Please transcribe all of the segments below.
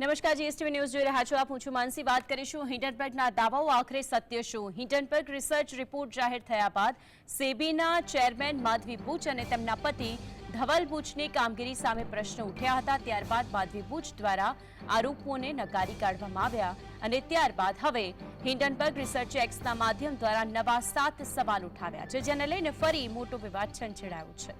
નમસ્કાર, GSTV news જોઈ રહ્યા છો આપ. હું છું માનસી. વાત કરીશું હિન્ડનબર્ગના દાવાઓ. આખરે સત્ય શું? હિન્ડનબર્ગ રિસર્ચ રિપોર્ટ જાહેર થયા બાદ સેબીના ચેરમેન માધવી બુચ અને તેમના પતિ ધવલ બુચની કામગીરી સામે પ્રશ્ન ઉઠ્યા હતા. ત્યારબાદ માધવી બુચ દ્વારા આરોપોને નકારી કાઢવામાં આવ્યા અને ત્યારબાદ હવે હિન્ડનબર્ગ રિસર્ચ એક્સના માધ્યમ દ્વારા નવા સાત સવાલ ઉઠાવ્યા છે, જેને લઈને ફરી મોટો વિવાદ છંછેડાયો છે.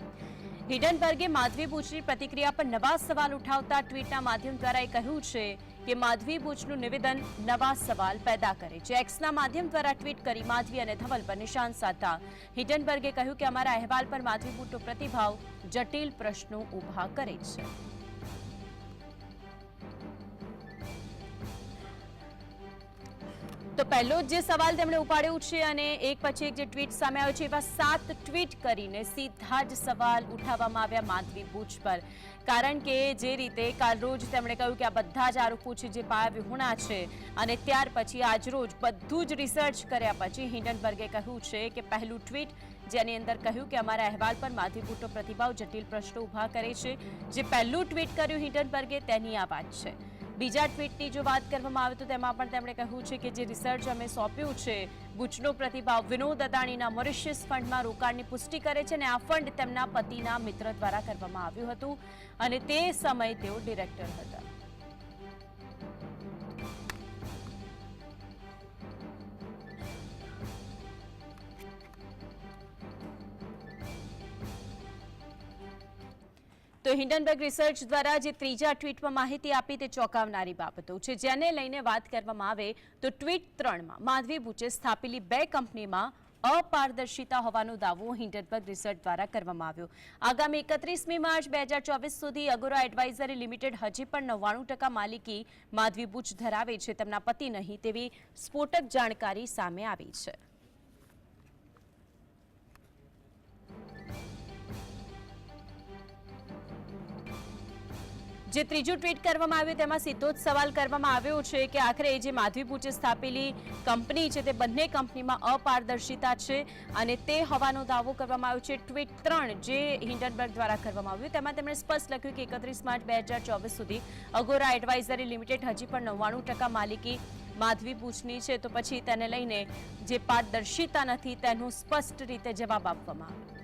હિડનબર્ગે માધવી બુચની પ્રતિક્રિયા પર નવા સવાલ ઉઠાવતા ટ્વીટના માધ્યમ દ્વારા એ કહ્યું છે કે માધવી બુચનું નિવેદન નવા સવાલ પેદા કરે છે. એક્સના માધ્યમ દ્વારા ટ્વીટ કરી માધવી અને ધવલ પર નિશાન સાધતા હિડનબર્ગે કહ્યું કે અમારા અહેવાલ પર માધવી બુટનો પ્રતિભાવ જટિલ પ્રશ્નો ઊભા કરે છે. તો પહેલો જ સવાલ તેમણે ઉપાડ્યો છે અને એક પછી એક જે ટ્વીટ સામે આવ્યો છે, એવા સાત ટ્વીટ કરીને સીધા જ સવાલ ઉઠાવવામાં આવ્યા માધવી બુચ પર. કારણ કે જે રીતે કાલરોજ તેમણે કહ્યું કે આ બધા જ આરોપો છે જે પાયા વિહુણા છે અને ત્યાર પછી આજરોજ બધું જ રિસર્ચ કર્યા પછી હિન્ડનબર્ગે કહ્યું છે કે પહેલું ટ્વીટ જેની અંદર કહ્યું કે અમારા અહેવાલ પર માધવી બુટનો પ્રતિભાવ જટિલ પ્રશ્નો ઊભા કરે છે, જે પહેલું ટ્વીટ કર્યું હિન્ડનબર્ગે, તેની આ વાત છે. બીજા ટ્વીટની જો વાત કરવામાં આવે તો તેમાં પણ તેમણે કહ્યું છે કે જે રિસર્ચ અમે સોંપ્યું છે, બુચનો પ્રતિભાવ વિનોદ અદાણીના મોરિશિયસ ફંડમાં રોકાણની પુષ્ટિ કરે છે અને આ ફંડ તેમના પતિના મિત્ર દ્વારા કરવામાં આવ્યું હતું અને તે સમયે તેઓ ડિરેક્ટર હતા. તો હિન્ડનબર્ગ રિસર્ચ દ્વારા જે ત્રીજા ટ્વીટમાં માહિતી આપી તે ચોંકાવનારી બાબતો છે. જેને લઈને વાત કરવામાં આવે તો ટ્વીટ ત્રણમાં, માધવી બુચે સ્થાપેલી બે કંપનીમાં અપારદર્શિતા હોવાનો દાવો હિન્ડનબર્ગ રિસર્ચ દ્વારા કરવામાં આવ્યો. આગામી એકત્રીસમી માર્ચ બે હજાર ચોવીસ સુધી અગોરા એડવાઇઝરી લિમિટેડ હજી પણ નવ્વાણું ટકા માલિકી માધવી બુચ ધરાવે છે. તેમના પતિ નહીં તેવી સ્ફોટક જાણકારી સામે આવી છે. જે ત્રીજું ટ્વીટ કરવામાં આવ્યું, તેમાં સીધો જ સવાલ કરવામાં આવ્યો છે કે આખરે જે માધવી બુચે સ્થાપેલી કંપની છે, તે બંને કંપનીમાં અપારદર્શિતા છે અને તે હોવાનો દાવો કરવામાં આવ્યો છે. ટ્વીટ ત્રણ જે હિન્ડનબર્ગ દ્વારા કરવામાં આવ્યું, તેમાં તેમણે સ્પષ્ટ લખ્યું કે એકત્રીસ માર્ચ બે હજાર ચોવીસ સુધી અગોરા એડવાઇઝરી લિમિટેડ હજી પણ નવ્વાણું ટકા માલિકી માધવી પૂછની છે. તો પછી તેને લઈને જે પારદર્શિતા નથી, તેનું સ્પષ્ટ રીતે જવાબ આપવામાં આવ્યો.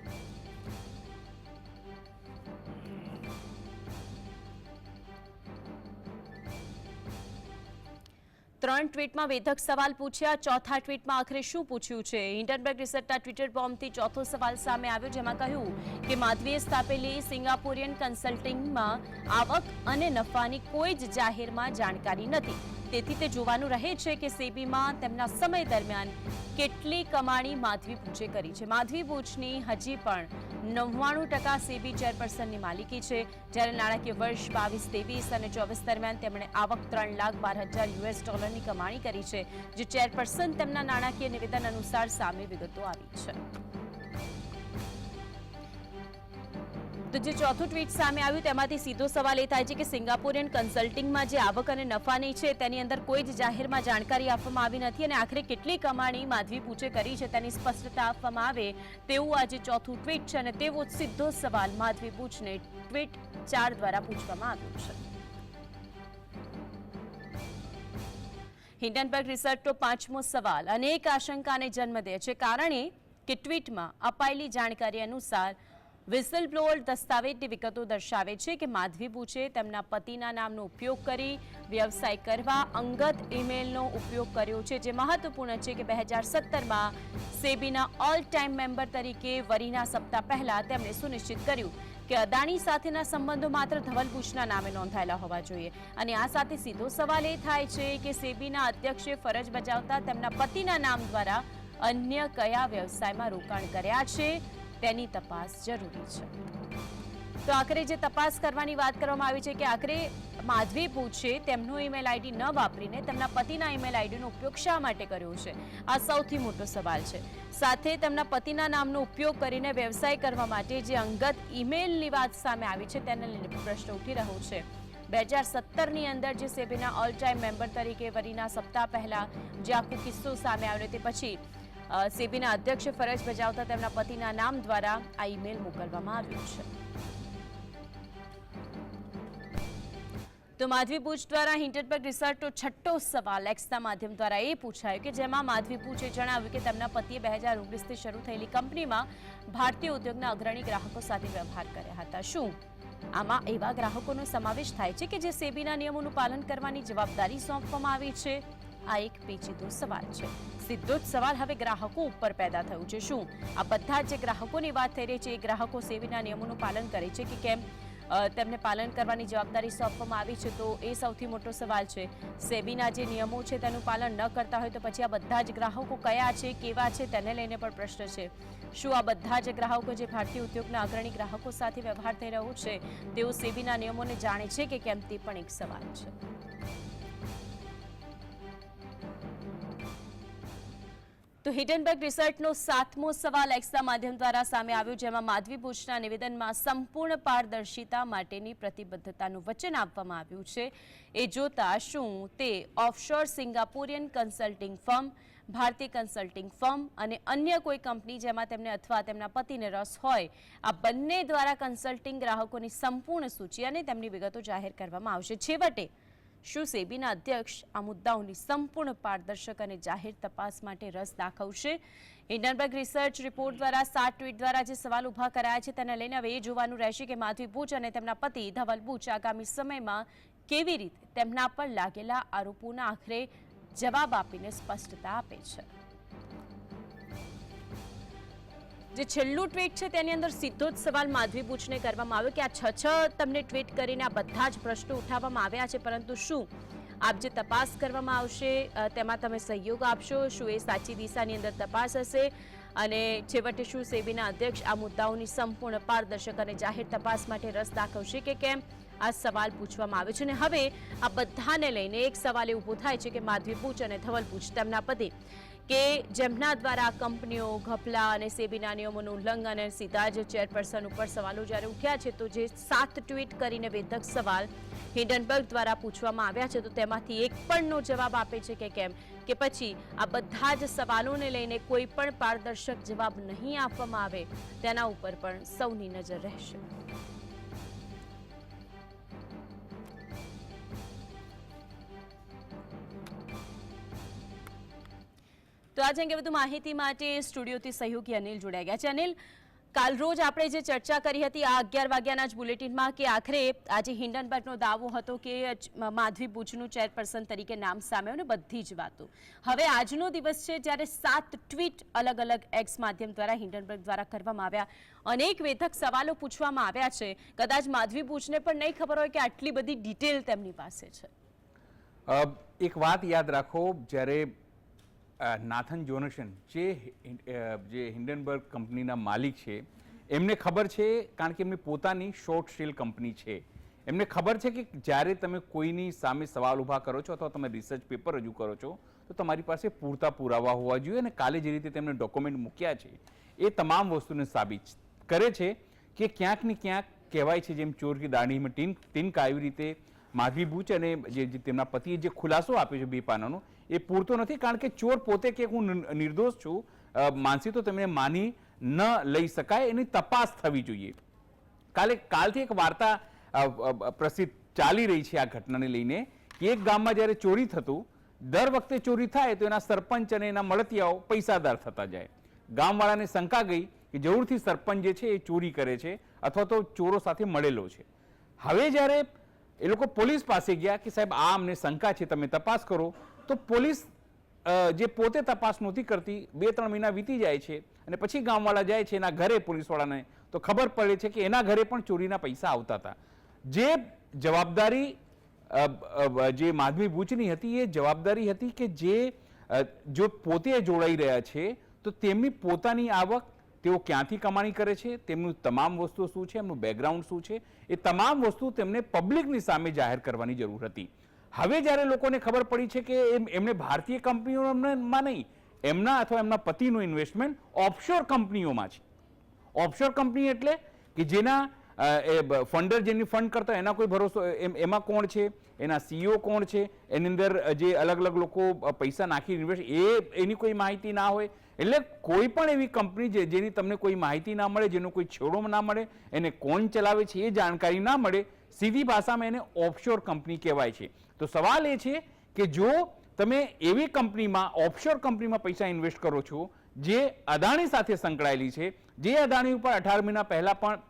ત્રણ ટ્વીટમાં વેધક સવાલ પૂછ્યા, ચોથા ટ્વીટમાં આખરે શું પૂછ્યું છે? હિન્ડનબર્ગ રિસર્ચના ટ્વિટર બોમ્બથી ચોથો સવાલ સામે આવ્યો, જેમાં કહ્યું કે માધવીએ સ્થાપેલી સિંગાપોરિયન કન્સલ્ટિંગમાં આવક અને નફાની કોઈ જ જાહેરમાં જાણકારી નથી. તેથી તે જોવાનું રહે છે કે સેબીમાં તેમના સમય દરમિયાન કેટલી કમાણી માધવી પૂછે કરી છે. માધવી પૂછની હજી પણ નવ્વાણું ટકા સેબી ચેરપર્સનની માલિકી છે. જ્યારે નાણાકીય વર્ષ બાવીસ, ત્રેવીસ અને ચોવીસ દરમિયાન તેમણે આવક ત્રણ લાખ બાર હજાર યુએસ ડોલરની કમાણી કરી છે, જે ચેરપર્સન તેમના નાણાકીય નિવેદન અનુસાર સામે વિગતો આવી છે. તો જે ચોથું ટ્વીટ સામે આવ્યું તેમાંથી સીધો સવાલ એ થાય છે કે સિંગાપોરિયન કન્સલ્ટિંગમાં જે આવક અને નફાની છે તેની અંદર કોઈ જ જાહેરમાં જાણકારી આપવામાં આવી નથી અને આખરે કેટલી કમાણી માધવી પૂછે કરી છે તેની સ્પષ્ટતા આપવામાં આવે તેવું આજે ચોથું ટ્વીટ છે અને તેવો જ સીધો સવાલ માધવી પૂછને ટ્વીટ ચાર દ્વારા પૂછવામાં આવ્યો છે. હિન્ડનબર્ગ રિસર્ચનો પાંચમો સવાલ. અનેક આશંકાને જન્મ દે છે. કારણે કે ટ્વીટમાં અપાયેલી જાણકારી અનુસાર વિસલ બ્લોઅર દસ્તાવેજની વિગતો દર્શાવે છે કે માધવી બુચે તેમના પતિના નામનો ઉપયોગ કરી વ્યવસાય કરવા અંગત ઈમેલનો ઉપયોગ કર્યો છે. જે મહત્વપૂર્ણ છે કે બે હજાર સત્તરમાં સેબીના ઓલ ટાઈમ મેમ્બર તરીકે વરીના સપ્તાહ પહેલા તેમણે સુનિશ્ચિત કર્યું કે અદાણી સાથેના સંબંધો માત્ર ધવલભૂષના નામે નોંધાયેલા હોવા જોઈએ. અને આ સાથે સીધો સવાલ એ થાય છે કે સેબીના અધ્યક્ષે ફરજ બજાવતા તેમના પતિના નામ દ્વારા અન્ય કયા વ્યવસાયમાં રોકાણ કર્યા છે? તેની તપાસ જરૂરી છે. તો આખરે જે તપાસ કરવાની વાત કરવામાં આવી છે કે આખરે માધવી પૂછે, તેમનો ઈમેલ આઈડી ન વાપરીને તેમના પતિના ઈમેલ આઈડીનો ઉપયોગ શા માટે કર્યો છે? આ સૌથી મોટો સવાલ છે. સાથે તેમના પતિના નામનો ઉપયોગ કરીને વ્યવસાય કરવા માટે જે અંગત ઈમેલની વાત સામે આવી છે, તેને લઈને પ્રશ્ન ઉઠી રહ્યો છે. બે હજાર સત્તરની અંદર જે સેબીના ઓલ ટાઈમ મેમ્બર તરીકે વરીના સપ્તાહ પહેલા જે આખો કિસ્સો સામે આવ્યો તે પછી સેબીના અધ્યક્ષ ફરજ બજાવતા તેમના પતિના નામ દ્વારા આ ઈમેલ મોકલવામાં આવ્યો છે. તો માધવી પૂછ દ્વારા હિન્ટનબર્ગ રિસર્ચનો છઠ્ઠો સવાલ એક્સના માધ્યમ દ્વારા એ પૂછાયો કે જેમાં માધવી પૂછે જણાવ્યું કે તેમના પતિએ બે હજાર ઓગણીસથી શરૂ થયેલી કંપનીમાં ભારતીય ઉદ્યોગના અગ્રણી ગ્રાહકો સાથે વ્યવહાર કર્યા હતા. શું? આમાં એવા ગ્રાહકોનો સમાવેશ થાય છે કે જે સેબીના નિયમોનું પાલન કરવાની જવાબદારી સોંપવામાં આવી છે? આ એક પેચીદો સવાલ છે. સીધો જ સવાલ હવે ગ્રાહકો ઉપર પેદા થયું છે. શું? આ બધા જે ગ્રાહકોની વાત થઈ રહી છે, એ ગ્રાહકો સેવીના નિયમોનું પાલન કરે છે કે કેમ? તેમને પાલન કરવાની જવાબદારી સોંપવામાં આવી છે તો એ સૌથી મોટો સવાલ છે. સેબીના જે નિયમો છે તેનું પાલન ન કરતા હોય તો પછી આ બધા જ ગ્રાહકો કયા છે, કેવા છે તેને લઈને પણ પ્રશ્ન છે. શું આ બધા જ ગ્રાહકો જે ભારતીય ઉદ્યોગના અગ્રણી ગ્રાહકો સાથે વ્યવહાર થઈ રહ્યો છે તેઓ સેબીના નિયમોને જાણે છે કે કેમ તે પણ એક સવાલ છે. તો હિડનબર્ગ રિસર્ચનો સાતમો સવાલ એક્સના માધ્યમ દ્વારા સામે આવ્યો, જેમાં માધવી ભુજના નિવેદનમાં સંપૂર્ણ પારદર્શિતા માટેની પ્રતિબદ્ધતાનું વચન આપવામાં આવ્યું છે. એ જોતા શું તે ઓફશોર સિંગાપોરિયન કન્સલ્ટિંગ ફર્મ ભારતીય કન્સલ્ટિંગ ફર્મ અને અન્ય કોઈ કંપની જેમાં તેમને અથવા તેમના પતિને રસ હોય, આ બંને દ્વારા કન્સલ્ટિંગ ગ્રાહકોની સંપૂર્ણ સૂચિ અને તેમની વિગતો જાહેર કરવામાં આવશે. છેવટે શું સેબીના અધ્યક્ષ આ મુદ્દાઓની સંપૂર્ણ પારદર્શક અને જાહેર તપાસ માટે રસ દાખવશે. હિન્ડનબર્ગ રિસર્ચ રિપોર્ટ દ્વારા સાત ટ્વીટ દ્વારા જે સવાલ ઊભા કરાયા છે તેને લઈને હવે એ જોવાનું રહેશે કે માધવી બુચ અને તેમના પતિ ધવલ બુચ આગામી સમયમાં કેવી રીતે તેમના પર લાગેલા આરોપોના આખરે જવાબ આપીને સ્પષ્ટતા આપે છે. જે છેલ્લું ટ્વીટ છે તેની અંદર સીધો જ સવાલ માધવી બુચને કરવામાં આવ્યો કે આ છ છ તમને ટ્વીટ કરીને આ બધા જ પ્રશ્નો ઉઠાવવામાં આવ્યા છે, પરંતુ શું? આપ જે તપાસ કરવામાં આવશે તેમાં તમે સહયોગ આપશો, શું એ સાચી દિશાની અંદર તપાસ હશે? અને છેવટે શું સેબીના અધ્યક્ષ આ મુદ્દાઓની સંપૂર્ણ પારદર્શક અને જાહેર તપાસ માટે રસ દાખવશે કે કેમ? આ સવાલ પૂછવામાં આવ્યો છે અને હવે આ બધાને લઈને એક સવાલ એ ઊભો થાય છે કે માધવી પૂછ અને ધવલ પૂછ તેમના પતિ કે જેમના દ્વારા કંપનીઓ ઘપલા અને સેબીના નિયમોનું ઉલ્લંઘન અને સીધા જ ચેરપર્સન ઉપર સવાલો જ્યારે ઉઠ્યા છે, તો જે સાત ટ્વીટ કરીને વેધક સવાલ હિન્ડનબર્ગ દ્વારા પૂછવામાં આવ્યા છે, તો તેમાંથી એક પણનો જવાબ આપે છે કે કેમ? કે પછી આ બધા જ સવાલોને લઈને કોઈ પણ પારદર્શક જવાબ નહીં આપવામાં આવે, તેના ઉપર પણ સૌની નજર રહેશે. તો આજે અંગે વધુ માહિતી માટે સ્ટુડિયોથી સહયોગી અનિલ જોડાઈ ગયા છે. અનિલ, કાલ રોજ આપણે જે ચર્ચા કરી હતી આ અગિયાર વાગ્યાના જ બુલેટિનમાં કે આખરે આજે હિન્ડનબર્ગનો દાવો હતો કે માધવી ભુજનું ચેરપર્સન તરીકે નામ સામે અને બધી જ વાતો. હવે આજનો દિવસ છે જ્યારે સાત ટ્વીટ અલગ અલગ એક્સ માધ્યમ દ્વારા હિન્ડનબર્ગ દ્વારા કરવામાં આવ્યા. અનેક વેધક સવાલો પૂછવામાં આવ્યા છે. કદાચ માધવી ભુજને પણ નહીં ખબર હોય કે આટલી બધી ડિટેલ તેમની પાસે છે. એક વાત યાદ રાખો, જ્યારે નાથન જોનસન જે જે હિન્ડનબર્ગ કંપનીના માલિક છે, એમને ખબર છે, કારણ કે એમની પોતાની શોર્ટ સ્ટીલ કંપની છે. એમને ખબર છે કે જ્યારે તમે કોઈની સામે સવાલ ઊભા કરો છો અથવા તમે રિસર્ચ પેપર રજૂ કરો છો, તો તમારી પાસે પૂરતા પુરાવા હોવા જોઈએ અને કાલે જે રીતે તેમણે ડોક્યુમેન્ટ મૂક્યા છે, એ તમામ વસ્તુને સાબિત કરે છે કે ક્યાંક ને ક્યાંક કહેવાય છે જેમ ચોર કે દાણીમાં ટીન ટીન એવી રીતે માધવી બુચ અને જે તેમના પતિએ જે ખુલાસો આપ્યો છે બે પાનાનો એ પૂરતો નથી કારણ કે ચોર પોતે કે હું નિર્દોષ છું માનસી તો તેમને માની ન લઈ શકાય, એની તપાસ થવી જોઈએ. કાલે કાલથી એક વાર્તા પ્રસિદ્ધ ચાલી રહી છે આ ઘટનાને લઈને કે એક ગામમાં જ્યારે ચોરી થતું, દર વખતે ચોરી થાય તો એના સરપંચ અને એના મળતિયાઓ પૈસાદાર થતા જાય. ગામવાળાને શંકા ગઈ કે જરૂરથી સરપંચ જે છે એ ચોરી કરે છે અથવા તો ચોરો સાથે મળેલો છે. હવે જ્યારે એ લોકો પોલીસ પાસે ગયા કે સાહેબ, આ અમને શંકા છે, તમે તપાસ કરો. તો પોલીસ જે પોતે તપાસ નહોતી કરતી બે ત્રણ મહિના વીતી જાય છે અને પછી ગામવાળા જાય છે એના ઘરે પોલીસવાળાને. તો ખબર પડે છે કે એના ઘરે પણ ચોરીના પૈસા આવતા હતા. જે જવાબદારી જે માધવી ભૂચની હતી, એ જવાબદારી હતી કે જે જો પોતે જોડાઈ રહ્યા છે, તો તેમની પોતાની આવક તેઓ ક્યાંથી કમાણી કરે છે, તેમનું તમામ વસ્તુ શું છે, એમનું બેકગ્રાઉન્ડ શું છે, એ તમામ વસ્તુ તેમને પબ્લિકની સામે જાહેર કરવાની જરૂર હતી. હવે જ્યારે લોકોને ખબર પડી છે કે એમણે ભારતીય કંપનીઓમાં નહીં, એમના અથવા એમના પતિનું ઇન્વેસ્ટમેન્ટ ઓફશોર કંપનીઓમાં છે. ઓફશોર કંપની એટલે કે જેના એ ફંડર જેની ફંડ કરતા એના કોઈ ભરોસો એમાં કોણ છે, એના સીઈઓ કોણ છે, એની અંદર જે અલગ અલગ લોકો પૈસા નાખી ઇન્વેસ્ટ એ, એની કોઈ માહિતી ના હોય એટલે કોઈ પણ એવી કંપની છે જેની તમને કોઈ માહિતી ના મળે, જેનો કોઈ છેડો ના મળે, એને કોણ ચલાવે છે એ જાણકારી ના મળે, સીધી ભાષામાં એને ઓફશોર કંપની કહેવાય છે. તો સવાલ એ છે કે જો તમે એવી કંપનીમાં ઓફશોર કંપનીમાં પૈસા ઇન્વેસ્ટ કરો છો, જે અદાણી સાથે સંકળાયેલી છે, જે અદાણી ઉપર અઢાર મહિના પહેલાં પણ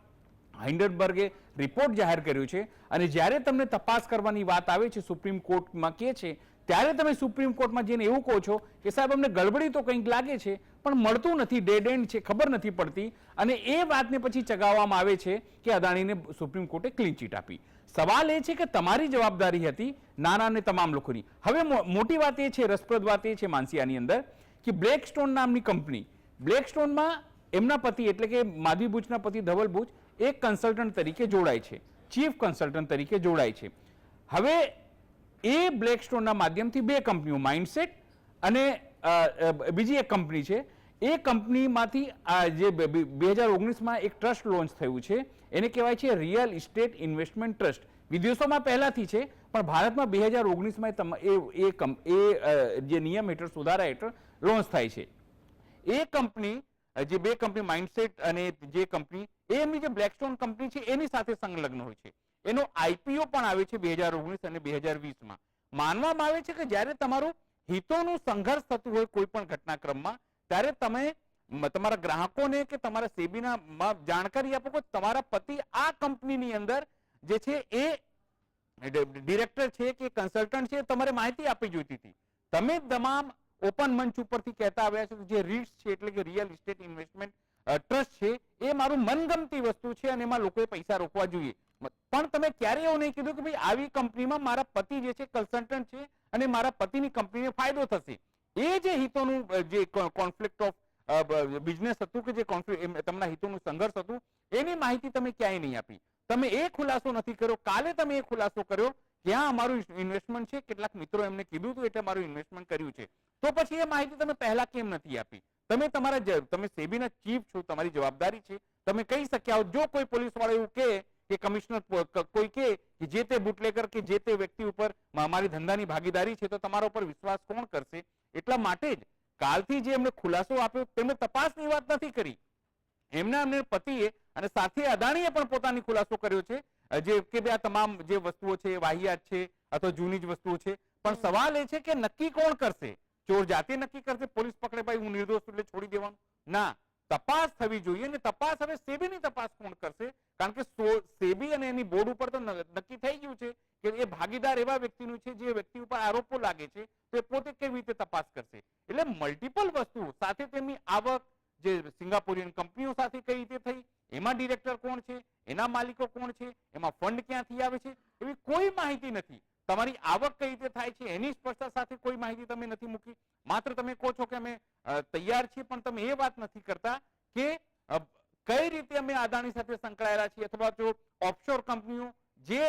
હાઇન્ડનબર્ગે રિપોર્ટ જાહેર કર્યો છે, અને જ્યારે તમને તપાસ કરવાની વાત આવે છે, સુપ્રીમ કોર્ટમાં કે છે ત્યારે તમે સુપ્રીમ કોર્ટમાં જઈને એવું કહો છો કે સાહેબ, અમને ગડબડી તો કંઈક લાગે છે, પણ મળતું નથી ડેડ એન્ડ છે, ખબર નથી પડતી. અને એ વાતને પછી ચગાવવામાં આવે છે કે અદાણીને સુપ્રીમ કોર્ટે ક્લીન ચીટ આપી. સવાલ એ છે કે તમારી જવાબદારી હતી નાના અને તમામ લોકોની. હવે મોટી વાત એ છે, રસપ્રદ વાત એ છે માનસિયાની અંદર, કે બ્લેકસ્ટોન નામની કંપની બ્લેકસ્ટોનમાં એમના પતિ એટલે કે માધવી ભુજના પતિ ધવલ ભુજ, એક કન્સલ્ટન્ટ તરીકે જોડાય છે. ચીફ કન્સલ્ટન્ટ તરીકે જોડાય છે. હવે એ બ્લેકસ્ટોનના માધ્યમથી બે કંપનીઓ માઇન્ડસેટ અને બીજી એક કંપની છે. એ કંપનીમાંથી આ જે બે હજાર ઓગણીસમાં એક ટ્રસ્ટ લોન્ચ થયું છે. એને કહેવાય છે રિયલ ઇસ્ટેટ ઇન્વેસ્ટમેન્ટ ટ્રસ્ટ વિદેશોમાં પહેલાંથી છે, પણ ભારતમાં બે હજાર ઓગણીસમાં એ એ જે નિયમ હેઠળ સુધારા હેઠળ લોન્ચ થાય છે. એ કંપની જે બે કંપની માઇન્ડસેટ અને જે કંપની, એ એમની જે બ્લેકસ્ટોન કંપની છે, એની સાથે સંલગ્ન હોય છે. એનો આઈપીઓ પણ આવે છે બે હજાર ઓગણીસ અને બે હજાર વીસમાં. માનવામાં આવે છે કે જ્યારે તમારું હિતોનું સંઘર્ષ થતું હોય કોઈ પણ ઘટનાક્રમમાં, ત્યારે તમે તમારા ગ્રાહકોને કે તમારા સેબીના જાણકારી આપો કે તમારા પતિ આ કંપનીની અંદર જે છે એ ડિરેક્ટર છે કે કન્સલ્ટન્ટ છે તમારે માહિતી આપવી જોઈતી હતી. તમે તમામ ઓપન મંચ ઉપરથી કહેતા આવ્યા છો કે જે રીટ્સ છે એટલે કે રિયલ ઇસ્ટેટ ઇન્વેસ્ટમેન્ટ ટ્રસ્ટ છે એ મારું મનગમતી વસ્તુ છે અને એમાં લોકોએ પૈસા રોકવા જોઈએ. પણ તમે ક્યારે એવું નહીં કીધું કે ભાઈ આવી કંપનીમાં મારા પતિ જે છે કન્સલ્ટન્ટ છે અને મારા પતિની કંપનીને ફાયદો થશે. એ જે હિતોનું જે કોન્ફ્લિક્ટ ઓફ બિઝનેસ હતું કે જે તમારા હિતોનું સંઘર્ષ હતું, એની માહિતી તમે ક્યાંય નહીં આપી. તમે એ ખુલાસો નથી કર્યો. કાલે તમે એ ખુલાસો કર્યો, ક્યાં અમારું ઇન્વેસ્ટમેન્ટ છે? કેટલાક મિત્રો એમને કીધું હતું એટલે મારું ઇન્વેસ્ટમેન્ટ કર્યું છે. તો પછી એ માહિતી તમે પહેલા કેમ નથી આપી? તમે તમારા તમે સેબીના ચીફ છો, તમારી જવાબદારી છે. તમે કહી શક્યા હો જો કોઈ પોલીસ વાળો એવું કહે કે કમિશનર કોઈ કે જે તે બુટલેકર કે જે તે વ્યક્તિ ઉપર અમારી ધંધાની ભાગીદારી છે તો તમારા ઉપર વિશ્વાસ કોણ કરશે? એટલા માટે જ કાલથી જે એમને ખુલાસો આપ્યો તેમણે તપાસની વાત નથી કરી. એમના એમને પતિએ અને સાથે અદાણીએ પણ પોતાની ખુલાસો કર્યો છે. જે કે આ તમામ જે વસ્તુઓ છે વાહિયાત છે અથવા જૂની જ વસ્તુઓ છે. પણ સવાલ એ છે કે નક્કી કોણ કરશે? ચોર જાતે નક્કી કરશે? પોલીસ પકડે ભાઈ હું નિર્દોષ એટલે છોડી દેવાનું? ના. તપાસ થવી જોઈએ અને તપાસ હવે સેબીની તપાસ કોણ કરશે? કારણ કે સેબી અને એની બોર્ડ ઉપર તો નક્કી થઈ ગયું છે કે એ ભાગીદાર એવા વ્યક્તિનું છે જે વ્યક્તિ ઉપર આરોપો લાગે છે, તો પોતે કેવી રીતે તપાસ કરશે? એટલે મલ્ટિપલ વસ્તુઓ સાથે તેમની આવક, જે સિંગાપોરિયન કંપનીઓ સાથે કઈ રીતે થઈ, એમાં ડિરેક્ટર કોણ છે, એના માલિકો કોણ છે, એમાં ફંડ ક્યાંથી આવે છે, એવી કોઈ માહિતી નથી. તમારી આવક કઈ રીતે થાય છે એની સ્પષ્ટતા સાથે કોઈ માહિતી તમે નથી મૂકી. માત્ર તમે કહો છો કે અમે તૈયાર છીએ પણ તમે એ વાત નથી કરતા કે કઈ રીતે અમે અદાણી સાથે સંકળાયેલા છીએ અથવા જો ઓફશોર કંપનીઓ જે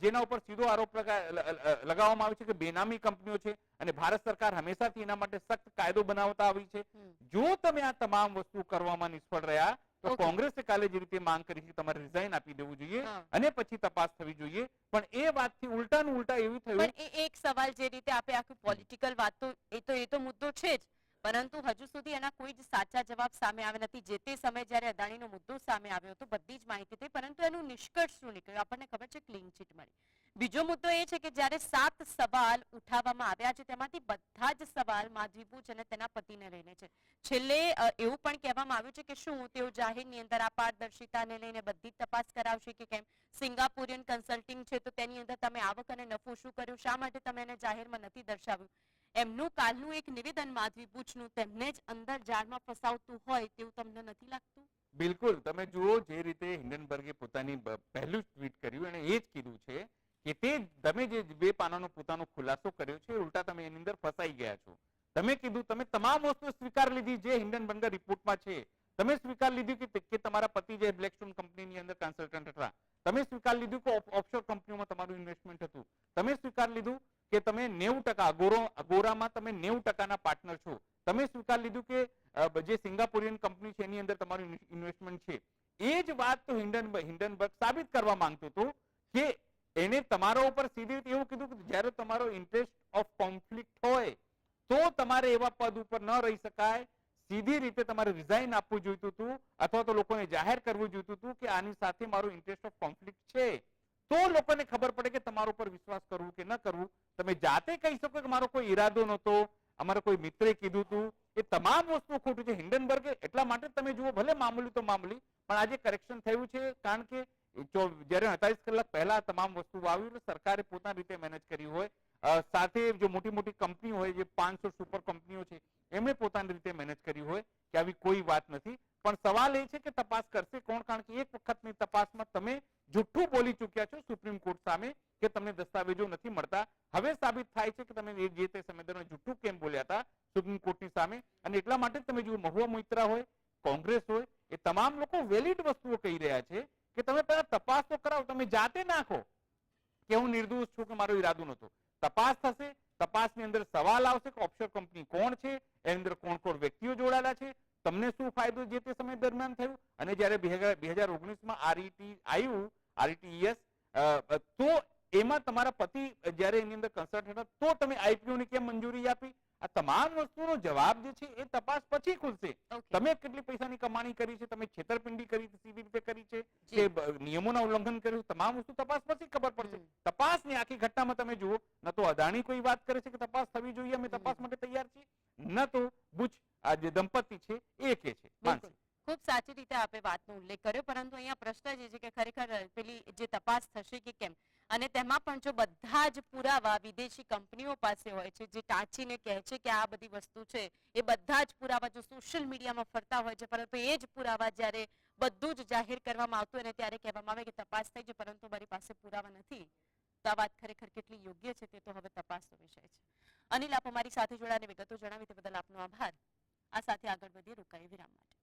જેના ઉપર સીધો આરોપ લગાવવામાં આવે છે કે બેનામી કંપનીઓ છે અને ભારત સરકાર હંમેશાથી એના માટે સખ્ત કાયદો બનાવતા આવી છે. જો તમે આ તમામ વસ્તુ કરવામાં નિષ્ફળ રહ્યા તો કોંગ્રેસે કાલે જે રીતે માંગ કરી છે તમારે રિઝાઇન આપી દેવું જોઈએ અને પછી તપાસ થવી જોઈએ. પણ એ વાતથી ઉલટાનું ઉલટા એવું થયું પણ એક સવાલ જે રીતે આપે આખી પોલિટિકલ વાત તો એ તો એ તો મુદ્દો છે જ. પરંતુ હજુ સુધી એના કોઈ જ સાચા જવાબ સામે આવ્યા નથી. જે તે સમયે જ્યારે અદાણીનો મુદ્દો સામે આવ્યો હતો, બધી જ માહિતી થઈ પરંતુ એનું નિષ્કર્ષ શું નીકળ્યું? આપણને ખબર છે ક્લીન ચીટ મળી. બીજો મુદ્દો એ છે કે જ્યારે સાત સવાલ ઉઠાવવામાં આવ્યા છે, તેમાંથી બધા જ સવાલ માધવી બુચ અને તેના પતિને લઈને છે. છેલ્લે એવું પણ કહેવામાં આવ્યું છે કે શું તેઓ જાહેરની અંદર આ પારદર્શિતાને લઈને બધી તપાસ કરાવશે કે કેમ? સિંગાપુરિયન કન્સલ્ટિંગ છે તો તેની અંદર તમે આવક અને નફો શું કર્યું? શા માટે તમે એને જાહેરમાં નથી દર્શાવ્યું? એમનું કાલનું એક નિવેદન માધવી બુચનું તેમને જ અંદર જાળમાં ફસાવતું હોય તેવું તમને નથી લાગતું? બિલકુલ. તમે જુઓ જે રીતે હિન્ડનબર્ગે પોતાની પહેલું ટ્વીટ કર્યું અને એ જ કીધું છે કે તે તમે જે બે પાનાનો પોતાનો ખુલાસો કર્યો છે ઉલટા તમે એની અંદર ફસાઈ ગયા છો. તમે કીધું, તમે તમામ વસ્તુ સ્વીકાર લીધી જે હિન્ડનબર્ગર રિપોર્ટમાં છે. તમે સ્વીકાર લીધું કે તમારા પતિ જે બ્લેકસ્ટોન કંપનીની અંદર કન્સલ્ટન્ટ હતા. તમે સ્વીકાર લીધું કે ઓફશોર કંપનીઓમાં તમારું ઇન્વેસ્ટમેન્ટ હતું. તમે સ્વીકાર લીધું કે તમે નેવું ટકા અગોરો અગોરામાં તમે નેવું ટકાના પાર્ટનર છો. તમે સ્વીકાર લીધું કે જે સિંગાપોરિયન કંપની છે, એની અંદર તમારું ઇન્વેસ્ટમેન્ટ છે. એ જ વાત તો હિન્ડન, હિન્ડનબર્ગ સાબિત કરવા માંગતો હતો કે એને તમારા ઉપર સીધી રીતે એવું કીધું કે જ્યારે તમારો ઇન્ટરેસ્ટ ઓફ કોન્ફ્લિક્ટ હોય, તો તમારે એવા પદ ઉપર ન રહી શકાય. સીધી રીતે તમારે રિઝાઇન આપવું જોઈતું હતું, અથવા તો લોકોને જાહેર કરવું જોઈતું હતું કે આની સાથે મારો ઇન્ટરેસ્ટ ઓફ કોન્ફ્લિક્ટ છે. તો લોકોને ખબર પડે કે તમારો પર વિશ્વાસ કરવું કે ન કરવું. તમે જાતે કહી શકો કે મારો કોઈ ઈરાદો નહોતો, અમારા કોઈ મિત્રે કીધું હતું એ તમામ વસ્તુ ખોટું છે. હિન્ડનબર્ગ એટલા માટે તમે જુઓ, ભલે મામૂલી તો મામૂલી, પણ આજે કરેક્શન થયું છે કારણ કે જયારે અડતાલીસ કલાક પહેલા તમામ વસ્તુ આવ્યું સરકારે પોતાની રીતે મેનેજ કરી હોય. સાથે જો મોટી મોટી કંપની હોય, જે પાંચસો સુપર કંપનીઓ છે, એમણે પોતાની રીતે મેનેજ કરી હોય કે આવી કોઈ વાત નથી. પણ સવાલ એ છે કે તપાસ કરશે કોણ? કારણ કે એક વખતની તપાસમાં તમે જુઠ્ઠું બોલી ચૂક્યા છો સુપ્રીમ કોર્ટ સામે કે તમને દસ્તાવેજો નથી મળતા. હવે સાબિત થાય છે કે તમે જે તે સમય દરમિયાન જુઠ્ઠું કેમ બોલ્યા હતા સુપ્રીમ કોર્ટની સામે? અને એટલા માટે તમે જો મહુવા મોઇત્રા હોય, કોંગ્રેસ હોય, એ તમામ લોકો વેલિડ વસ્તુઓ કહી રહ્યા છે કે તમે પહેલા તપાસ તો કરાવો, તમે જાતે નાખો કે હું નિર્દોષ છું કે મારો ઈરાદો નહોતો. તપાસ થશે, તપાસની અંદર સવાલ આવશે કે ઓફશોર કંપની કોણ છે, એની અંદર કોણ કોણ વ્યક્તિઓ જોડાયેલા છે તમને શું ફાયદો જે તે સમય દરમિયાન થયું? અને જ્યારે બે હજાર ઓગણીસમાં આરઈટી આવ્યું આરઈટીએસ તો એમાં તમારા પતિ જ્યારે એની અંદર કન્સલ્ટ હતા તો તમે આઈપીઓની કેમ મંજૂરી આપી? આ તમામ વસ્તુનો જવાબ જે છે એ તપાસ પછી ખુલશે. તમે કેટલી પૈસાની કમાણી કરી છે તમે છેતરપિંડી કરી સીધી રીતે કરી છે કે નિયમોના ઉલ્લંઘન કર્યું તમામ વસ્તુ તપાસ પછી ખબર પડશે. તપાસની આખી ઘટનામાં તમે જુઓ ન તો અદાણી કોઈ વાત કરે છે કે તપાસ થવી જોઈએ અમે તપાસ માટે તૈયાર છીએ ન તો બુચ આ જે દંપતી છે એ કે છે. ખૂબ સાચી રીતે આપે વાતનો ઉલ્લેખ કર્યો પરંતુ અહીંયા પ્રશ્ન જે છે કે ખરેખર પેલી જે તપાસ થશે કે કેમ? અને તેમાં પણ જો બધા જ પુરાવા વિદેશી કંપનીઓ પાસે હોય છે, જે ટાંચીને કહે છે કે આ બધી વસ્તુ છે, એ બધા જ પુરાવા જો સોશિયલ મીડિયામાં ફરતા હોય છે, પરંતુ એ જ પુરાવા જ્યારે બધું જ જાહેર કરવામાં આવતું અને ત્યારે કહેવામાં આવે કે તપાસ થઈ છે, પરંતુ મારી પાસે પુરાવા નથી. તો આ વાત ખરેખર કેટલી યોગ્ય છે, તે તો હવે તપાસનો વિષય છે. અનિલ, આપ અમારી સાથે જોડાને વિગતો જણાવી તે બદલ આપનો આભાર. આ સાથે આગળ વધીએ રોકાઈ વિરામ માટે.